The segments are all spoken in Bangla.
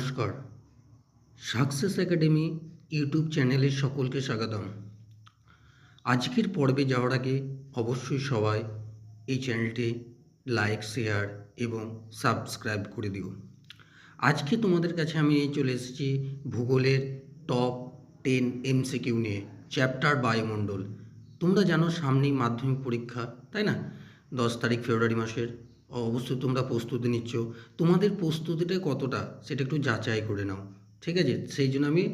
নমস্কার। সাকসেস একাডেমি ইউটিউব চ্যানেলে সকলকে স্বাগতম। আজকের পর্বে যাওয়ার আগে অবশ্যই সবাই এই চ্যানেলটি লাইক, শেয়ার এবং সাবস্ক্রাইব করে দিও। আজকে তোমাদের কাছে আমি চলে এসেছি ভূগোলের টপ টেন এমসিকিউ নিয়ে, চ্যাপ্টার বায়ুমণ্ডল। তোমরা জানো সামনেই মাধ্যমিক পরীক্ষা, তাই না? দশ তারিখ ফেব্রুয়ারি মাসের। অবশ্যই তোমরা প্রস্তুতি নিচ্ছ। তোমাদের প্রস্তুতিটা কতটা সেটা একটু যাচাই করে নাও, ঠিক আছে? সেই জন্য আমি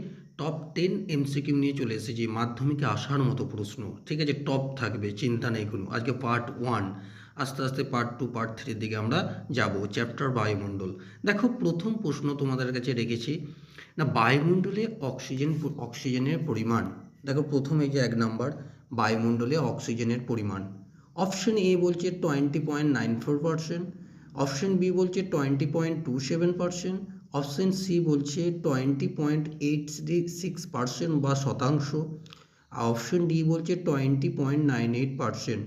টপ টেন এমসিকিউ নিয়ে চলে এসেছি, মাধ্যমিকে আসার মতো প্রশ্ন, ঠিক আছে? টপ থাকবে, চিন্তা নেই কোনো। আজকে পার্ট ওয়ান আস্তে আস্তে পার্ট টু পার্ট থ্রির দিকে আমরা যাব চ্যাপ্টার বায়ুমণ্ডল। দেখো, প্রথম প্রশ্ন তোমাদের কাছে রেখেছি, না, বায়ুমণ্ডলে অক্সিজেন অক্সিজেনের পরিমাণ, দেখো প্রথমে যে এক নাম্বার বায়ুমণ্ডলে অক্সিজেনের পরিমাণ। অপশন এ বলছে twenty point nine four percent option B বলছে twenty point two seven percent option C বলছে twenty point eight six percent বা শতাংশ, আর অপশন ডি বলছে twenty point nine eight percent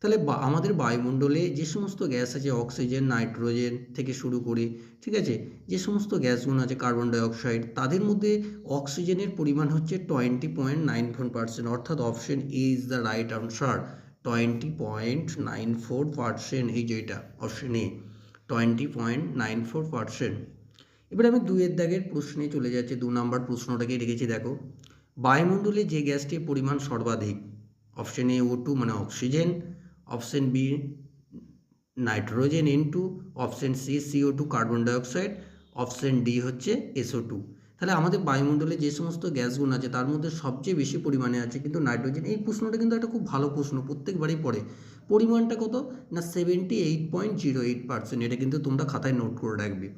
তাহলে আমাদের বায়ুমণ্ডলে যে সমস্ত গ্যাস আছে, অক্সিজেন, নাইট্রোজেন থেকে শুরু করে, ঠিক আছে, যে সমস্ত গ্যাসগুলো আছে, কার্বন ডাইঅক্সাইড, তাদের মধ্যে অক্সিজেনের পরিমাণ হচ্ছে twenty point nine four percent অর্থাৎ option A is the right answer twenty point nine four percent এই যে এটা option A twenty point nine four percent এবার আমি দুইয়ের দাগের প্রশ্নে চলে যাচ্ছি, দু নম্বর প্রশ্নটাকে রেখেছি, দেখো। বায়ুমণ্ডলে যে গ্যাসটির পরিমাণ সর্বাধিক অপশন এ ও টু মানে oxygen option B nitrogen N two option C CO two carbon dioxide option D হচ্ছে এসও টু তাহলে আমাদের বায়ুমণ্ডলে যে সমস্ত গ্যাসগুলো আছে, তার মধ্যে সবচেয়ে বেশি পরিমাণে আছে কিন্তু নাইট্রোজেন। এই প্রশ্নটা কিন্তু একটা খুব ভালো প্রশ্ন, প্রত্যেকবারই পড়ে। পরিমাণটা কত? না seventy eight point zero eight percent এটা কিন্তু তোমরা খাতায় নোট করে রাখবে।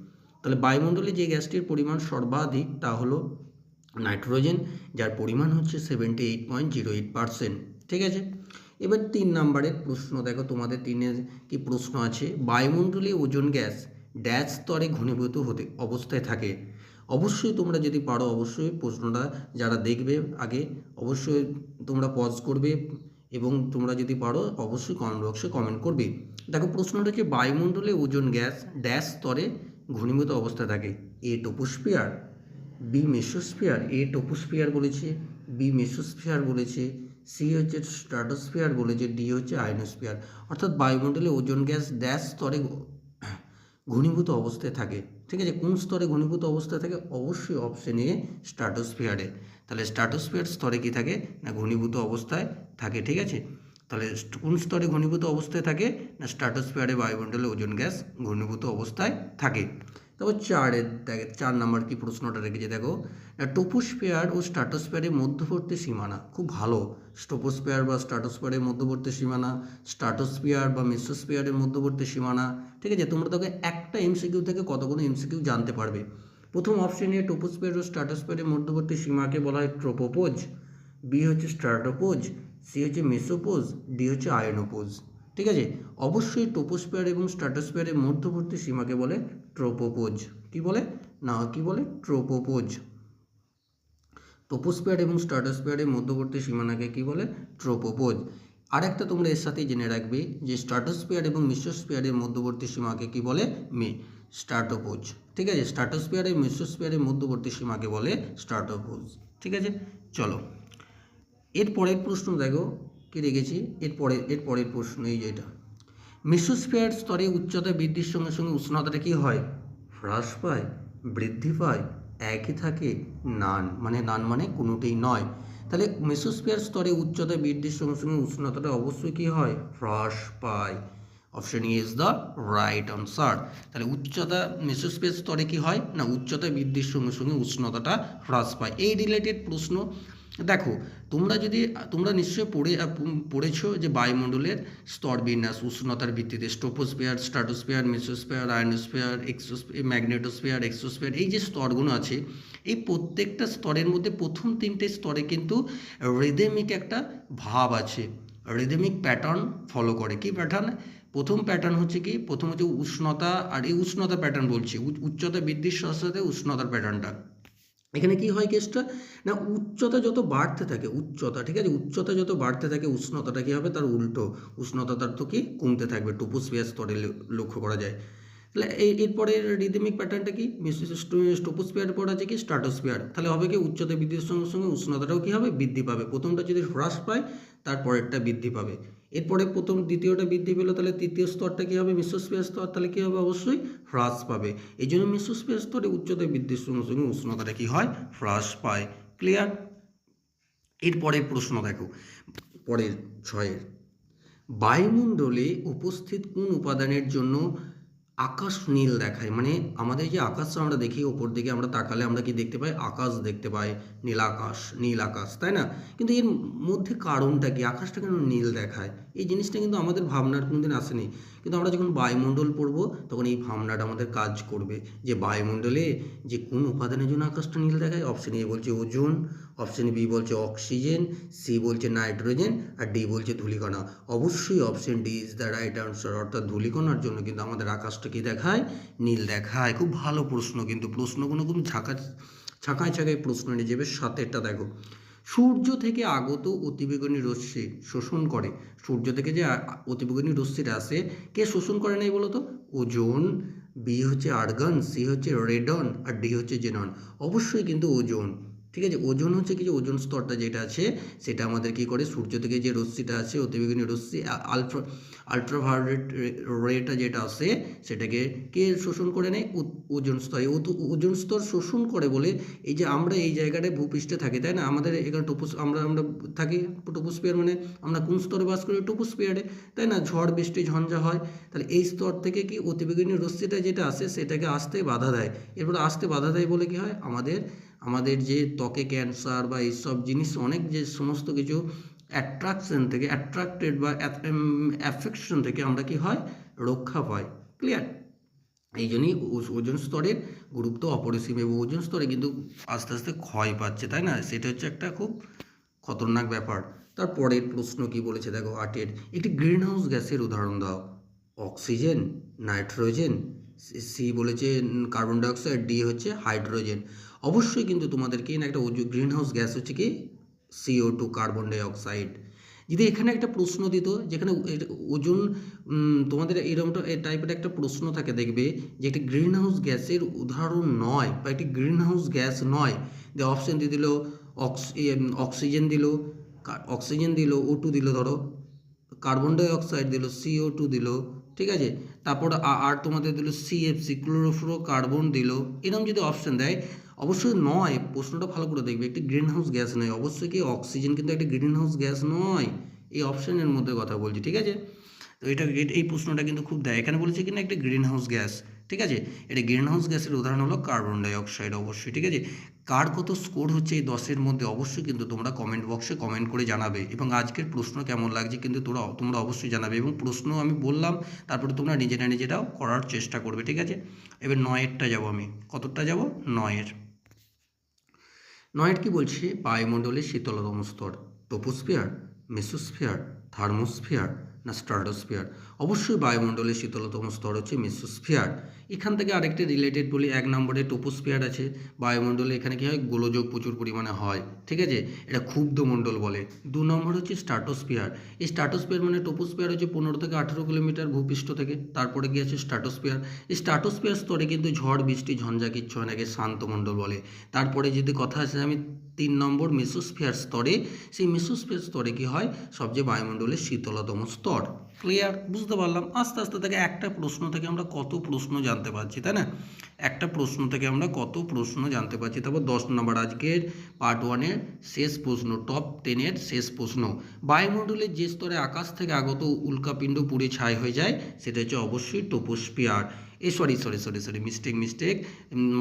তাহলে বায়ুমণ্ডলে যে গ্যাসটির পরিমাণ সর্বাধিক, তা হলো নাইট্রোজেন, যার পরিমাণ হচ্ছে seventy eight point zero eight percent ঠিক আছে? এবার তিন নম্বরের প্রশ্ন, দেখো তোমাদের তিনের কি প্রশ্ন আছে? বায়ুমণ্ডলে ওজন গ্যাস, ড্যাশ স্তরে ঘনীভূত হতে, অবস্থায় থাকে। অবশ্যই তোমরা যদি পারো, অবশ্যই প্রশ্নটা যারা দেখবে আগে, অবশ্যই তোমরা পজ করবে এবং তোমরা যদি পারো, অবশ্যই কমেন্ট বক্সে কমেন্ট করবে। দেখো, প্রশ্নটা হচ্ছে বায়ুমণ্ডলে ওজন গ্যাস ড্যাশ স্তরে ঘনীভূত অবস্থায় থাকে। A troposphere B mesosphere A troposphere বলেছে বি মেসোস্ফিয়ার বলেছে সি হচ্ছে স্ট্রাটোস্ফিয়ার বলেছে ডি হচ্ছে আয়নোস্ফিয়ার অর্থাৎ বায়ুমণ্ডলে ওজন গ্যাস ড্যাশ স্তরে ঘনীভূত অবস্থায় থাকে। ঠিক আছে? কোন স্তরে ঘনীভূত অবস্থা থাকে? অবশ্যই অপশন এ স্ট্রাটোস্ফিয়ারে তাহলে স্ট্রাটোস্ফিয়ার স্তরে কি থাকে? না ঘনীভূত অবস্থায় থাকে, ঠিক আছে? তাহলে কোন স্তরে ঘনীভূত অবস্থায় থাকে? না স্ট্রাটোস্ফিয়ারে বায়ুমণ্ডলে ওজন গ্যাস ঘনীভূত অবস্থায় থাকে। তারপর চারের দেখে, চার নম্বর কি প্রশ্নটা রেখেছে, দেখো। না টোপোস্ফিয়ার ও স্ট্রাটোস্ফিয়ারের মধ্যবর্তী সীমানা, খুব ভালো। স্টোপোস্ফিয়ার বা স্ট্রাটোস্ফিয়ারের মধ্যবর্তী সীমানা স্ট্রাটোস্ফিয়ার বা মেসোস্ফিয়ারের মধ্যবর্তী সীমানা, ঠিক আছে? তোমরা তোকে একটা এমসিকিউ থেকে কতগুলো এমসিকিউ জানতে পারবে। প্রথম অপশনে টোপোস্ফিয়ার ও স্ট্রাটোস্ফিয়ারের মধ্যবর্তী সীমাকে বলা হয় ট্রোপোপোজ বি হচ্ছে স্ট্রাটোপোজ সি হচ্ছে মেসোপোজ ডি হচ্ছে আয়নোপোজ ঠিক আছে? অবশ্যই টোপোস্ফিয়ার এবং স্ট্রাটোস্ফিয়ারের মধ্যবর্তী সীমাকে বলে ট্রোপোপোজ কি বলে? না, কি বলে? ট্রোপোপোজ টোপোস্ফিয়ার এবং স্ট্রাটোস্ফিয়ারের মধ্যবর্তী সীমানাকে কি বলে? ট্রোপোপোজ আর একটা তোমরা এর সাথে জেনে রাখবে যে স্ট্রাটোস্ফিয়ার এবং মিসোস্ফিয়ারের মধ্যবর্তী সীমাকে কি বলে? মে। স্ট্রাটোপোজ ঠিক আছে? স্ট্রাটোস্ফিয়ার এবং মিসোস্ফিয়ারের মধ্যবর্তী সীমাকে বলে স্ট্রাটোপোজ ঠিক আছে? চলো। এর পরের প্রশ্ন দেখো। কি রেখেছি এর পরে, এর পরের প্রশ্ন, এই যে এটা। মিসোস্ফিয়ার স্তরে উচ্চতা বৃদ্ধির সঙ্গে সঙ্গে উষ্ণতাটা কি হয়? হ্রাস পায়, বৃদ্ধি পায়, একই থাকে নান। মানে নান মানে কোনোটাই নয়। তাহলে মেসোস্ফিয়ার স্তরে উচ্চতা বৃদ্ধির সঙ্গে সঙ্গে উষ্ণতাটা অবশ্যই কী হয়? হ্রাস পায়। Option is the right answer তাহলে উচ্চতা মেসোস্ফিয়ার স্তরে কী হয়? না, উচ্চতা বৃদ্ধির সঙ্গে সঙ্গে উষ্ণতাটা হ্রাস পায়। এই রিলেটেড প্রশ্ন দেখো, তোমরা যদি, তোমরা নিশ্চয়ই পড়ে পড়েছো যে বায়ুমণ্ডলের স্তর বিন্যাস, উষ্ণতার ভিত্তিতে troposphere, stratosphere mesosphere ionosphere exosphere magnetosphere, exosphere, এই যে স্তরগুলো আছে, এই প্রত্যেকটা স্তরের মধ্যে প্রথম তিনটে স্তরে কিন্তু রিদেমিক একটা ভাব আছে। রিদেমিক প্যাটার্ন ফলো করে। কি প্যাটার্ন প্রথম প্যাটার্ন হচ্ছে কি? প্রথম হচ্ছে উষ্ণতা, আর এই উষ্ণতা প্যাটার্ন বলছি। উচ্চতা বৃদ্ধির সাথে সাথে উষ্ণতার প্যাটার্নটা এখানে কি হয় কেসটা না, উচ্চতা যত বাড়তে থাকে, উচ্চতা, ঠিক আছে? উচ্চতা যত বাড়তে থাকে, উষ্ণতাটা কী হবে? তার উল্টো। উষ্ণতা তার তো কি? কমতে থাকবে টোপোস্ফিয়ার স্তরে লক্ষ্য করা যায়। তাহলে এই এরপরে রিদমিক প্যাটার্নটা কি? স্টোপোস্পিয়ার পর আছে কি? স্ট্রাটোস্পিয়ার তাহলে হবে কি? উচ্চতা বৃদ্ধির সঙ্গে সঙ্গে উষ্ণতাটাও কি হবে? বৃদ্ধি পাবে। প্রথমটা যদি হ্রাস পায়, তারপরেরটা বৃদ্ধি পাবে। এরপরে প্রথম দ্বিতীয়টা বৃদ্ধি পেল, তাহলে তৃতীয় স্তরটা কী হবে? মিশ্রস্পিয়ার স্তর, তাহলে কী হবে? অবশ্যই হ্রাস পাবে। এই জন্য মিশ্রস্পিয়ার স্তরে উচ্চতা বৃদ্ধির সঙ্গে সঙ্গে উষ্ণতাটা কী হয়, হ্রাস পায়। ক্লিয়ার এরপরের প্রশ্ন দেখো, পরের ছয়ের। বায়ুমণ্ডলে উপস্থিত কোন উপাদানের জন্য আকাশ নীল দেখায়? মানে আমাদের যে আকাশটা আমরা দেখি, ওপর দিকে আমরা তাকালে আমরা কি দেখতে পাই? আকাশ দেখতে পাই নীল আকাশ নীল আকাশ তাই না? কিন্তু এর মধ্যে কারণটা কি? আকাশটা কেন নীল দেখায়? এই জিনিসটা কিন্তু আমাদের ভাবনার কোনোদিন আসেনি। কিন্তু আমরা যখন বায়ুমণ্ডল পড়ব, তখন এই ভাবনাটা আমাদের কাজ করবে যে বায়ুমণ্ডলে যে কোন উপাদানের জন্য আকাশটা নীল দেখায় অপশন এ বলছে ওজন অপশন বি বলছে অক্সিজেন সি বলছে নাইট্রোজেন আর ডি বলছে ধূলিকণা। অবশ্যই option D is the right answer অর্থাৎ ধূলিকণার জন্য কিন্তু আমাদের আকাশটা কি দেখায়? নীল দেখায়। খুব ভালো প্রশ্ন কিন্তু, প্রশ্নগুলো কোনো ঝাঁকা ছাঁকায় ছাঁকায় প্রশ্ন নিয়ে যাবে। সাতেরটা দেখো সূর্য থেকে আগত অতিবেগুনি রশ্মি শোষণ করে। সূর্য থেকে যে অতিবেগুনি রশ্মিটা আসে, কে শোষণ করে নাই বলতো? ওজোন, বি হচ্ছে আর্গন, সি হচ্ছে রেডন, আর ডি হচ্ছে জেনন। অবশ্যই কিন্তু ওজোন। ঠিক আছে? ওজন হচ্ছে কি যে ওজন স্তরটা যেটা আছে, সেটা আমাদের কি করে? সূর্য থেকে যে রশ্মিটা আছে অতিবেগুনি রশ্মি আলট্রা আলট্রাভায়োলেট রেটা যেটা আছে সেটাকে কে শোষণ করে নেয়? ওজন স্তরে। ওজন স্তর শোষণ করে বলে এই যে আমরা এই জায়গাটায় ভূপৃষ্ঠে থাকি, তাই না? আমাদের এখানে টোপোস, আমরা আমরা থাকি টোপোস্পিয়ার মানে আমরা কোন স্তরে বাস করি? টোপোস্পিয়ারে তাই না? ঝড়, বৃষ্টি, ঝঞ্ঝা হয়। তাহলে এই স্তর থেকে কি অতিবেগুনি রশ্মিটা যেটা আসে, সেটাকে আসতে বাধা দেয়। এরপর আসতে বাধা দেয় বলে কি হয়? আমাদের আমাদের যে ত্বকে ক্যান্সার বা এইসব জিনিস অনেক যে সমস্ত কিছু অ্যাট্রাকশন থেকে অ্যাট্রাক্টেড বা অ্যাফেকশন থেকে আমরা কি হয়? রক্ষা পাই। ক্লিয়ার এই জন্যই ওজন স্তরের গুরুত্ব অপরিসীম এবং ওজন স্তরে কিন্তু আস্তে আস্তে ক্ষয় পাচ্ছে, তাই না? সেটা হচ্ছে একটা খুব খতরনাক ব্যাপার। তারপরের প্রশ্ন কি বলেছে? দেখো, আটের। একটি গ্রিন হাউস গ্যাসের উদাহরণ দাও। অক্সিজেন, নাইট্রোজেন, সি বলেছে কার্বন ডাইঅক্সাইড ডি হচ্ছে হাইড্রোজেন অবশ্যই কিন্তু তোমাদেরকে না একটা গ্রিন হাউস গ্যাস হচ্ছে কি সিও টু কার্বন ডাইঅক্সাইড যদি এখানে একটা প্রশ্ন দিত, যেখানে ওজন তোমাদের এরকমটা টাইপের একটা প্রশ্ন থাকে দেখবে যে একটি গ্রিন হাউস গ্যাসের উদাহরণ নয় বা একটি গ্রিন হাউস গ্যাস নয়। যে অপশন দিয়ে দিল অক্স অক্সিজেন দিল অক্সিজেন দিল ও টু দিল ধরো কার্বন ডাই অক্সাইড দিল সিও টু দিল, ঠিক আছে? তারপর আর তোমাদের দিল সিএফসি ক্লোরোফ্লোরো কার্বন দিল, এরকম যদি অপশন দেয় অবশ্যই নয়, প্রশ্নটা ভালো করে দেখবে। একটি গ্রিন হাউস গ্যাস নয়। অবশ্যই কি অক্সিজেন কিন্তু একটি গ্রিন হাউস গ্যাস নয়? এই অপশানের মধ্যে কথা বলছি, ঠিক আছে? তো এটা, এই প্রশ্নটা কিন্তু খুব দেয়। এখানে বলেছে কিনা একটা গ্রিন হাউস গ্যাস ঠিক আছে? এটা গ্রিন হাউস গ্যাসের উদাহরণ হলো কার্বন ডাই অক্সাইড অবশ্যই, ঠিক আছে? কার কত স্কোর হচ্ছে এই দশের মধ্যে? অবশ্যই কিন্তু তোমরা কমেন্ট বক্সে কমেন্ট করে জানাবে। এবং আজকের প্রশ্ন কেমন লাগছে কিন্তু তোমরা তোমরা অবশ্যই জানাবে। এবং প্রশ্ন আমি বললাম, তারপরে তোমরা নিজেরা নিজেরাও করার চেষ্টা করবে, ঠিক আছে? এবার নয়েরটা যাব আমি। কতটা যাব? নয়ের। নয়ের কি বলছে? বায়ুমণ্ডলের শীতলতম স্তর, টোপোস্ফিয়ার, মেসোস্ফিয়ার, থার্মোস্ফিয়ার না স্ট্রাটোস্ফিয়ার? অবশ্যই বায়ুমণ্ডলের শীতলতম স্তর হচ্ছে মেসোস্ফিয়ার। এখান থেকে আরেকটি রিলেটেড বলি, এক নম্বরে টোপোস্ফিয়ার আছে, বায়ুমণ্ডলে এখানে কি হয়, গোলযোগ প্রচুর পরিমাণে হয়, ঠিক আছে? এটা ক্ষুব্ধ মণ্ডল বলে। দু নম্বর হচ্ছে স্ট্রাটোস্ফিয়ার এই স্ট্রাটোস্ফিয়ার মানে টোপোস্ফিয়ার হচ্ছে পনেরো থেকে আঠেরো কিলোমিটার ভূপৃষ্ঠ থেকে, তারপরে গিয়ে আছে স্ট্রাটোস্ফিয়ার এই স্ট্রাটোস্ফিয়ার স্তরে কিন্তু ঝড়, বৃষ্টি, ঝঞ্ঝা কিচ্ছু হয় নাকি শান্ত মণ্ডল বলে। তারপরে যদি কথা আসে, আমি তিন নম্বর মেসোস্ফিয়ার স্তরে, সেই মেসোস্ফিয়ার স্তরে কি হয়, সবচেয়ে বায়ুমণ্ডলের শীতলতম স্তর। ক্লিয়ার বুঝতে পারলাম। আস্তে আস্তে থেকে একটা প্রশ্ন থেকে আমরা কত প্রশ্ন জানতে পারছি, তাই না? একটা প্রশ্ন থেকে আমরা কত প্রশ্ন জানতে পারছি। তারপর দশ নম্বর আজকের পার্ট ওয়ানের শেষ প্রশ্ন টপ টেনের শেষ প্রশ্ন। বায়ুমণ্ডলের যে স্তরে আকাশ থেকে আগত উল্কাপিণ্ড পুড়ে ছাই হয়ে যায়, সেটা হচ্ছে অবশ্যই টোপোস্ফিয়ার এ sorry sorry sorry sorry mistake mistake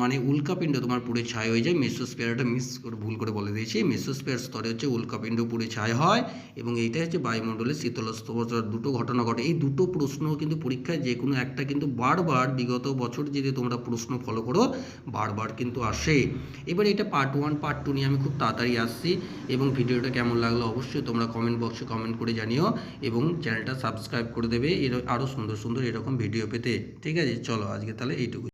মানে উল্কাপিণ্ড তোমার পুড়ে ছাই হয়ে যায়, মেসোস্ফিয়ারটা মিস করে ভুল করে বলে দিয়েছি। মেসোস্ফিয়ার স্তরে হচ্ছে উল্কাপিণ্ড পুড়ে ছাই হয় এবং এইটা হচ্ছে বায়ুমণ্ডলের শীতলস্তর দুটো ঘটনা ঘটে। এই দুটো প্রশ্ন কিন্তু পরীক্ষায় যে কোনো একটা কিন্তু বারবার বিগত বছর যদি তোমরা প্রশ্ন ফলো করো, বারবার কিন্তু আসে। এবার এটা পার্ট ওয়ান পার্ট টু নিয়ে আমি খুব তাড়াতাড়ি আসছি এবং ভিডিওটা কেমন লাগল অবশ্যই তোমরা কমেন্ট বক্সে কমেন্ট করে জানিও এবং চ্যানেলটা সাবস্ক্রাইব করে দেবে। এর আরও সুন্দর সুন্দর এরকম ভিডিও পেতে। ঠিক আছে চলো আজকে তাহলে এইটুকু